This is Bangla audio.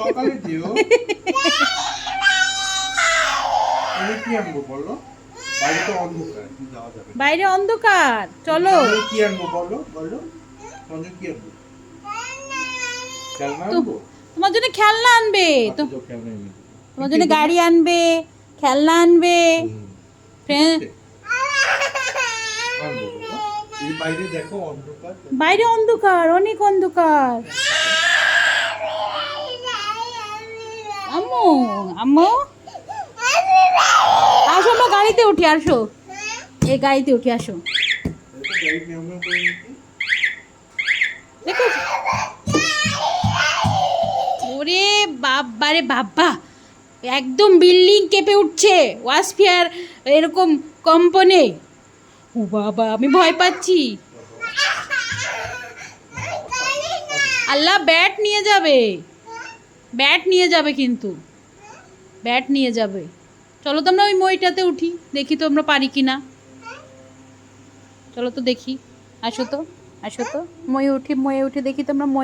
সকালে যেও। কি আনব বলো? বাইরে তো অন্ধকার বাইরে অন্ধকার চলো। কি আনব বলো বলো। সঞ্জু কি আনব? তোমার জন্য খেলনা আনবে। আচ্ছা, তোমার জন্য গাড়ি আনবে খেলনা আনবে। বাইরে অন্ধকার অনেক অন্ধকার। আম্মু আম্মু। আসো আমরা গাড়িতে উঠি, আসো। এই গাড়িতে উঠি, আসো। দেখো। ওরে বাবারে বাবা, একদম বিল্ডিং কেঁপে উঠছে, ওয়াসফিয়ার এরকম কম্পনে। ও বাবা, আমি ভয় পাচ্ছি। আল্লাহ ব্যাট নিয়ে যাবে। ব্যাট নিয়ে যাবে কিন্তু। ব্যাট নিয়ে যাবে। চলো তো আমরা ওই মইটাতে উঠি, দেখি তো আমরা পারি কি না চলো তো দেখি। আসো তো আসো তো। ময়ে উঠি ময়ে উঠে দেখি তো আমরা মই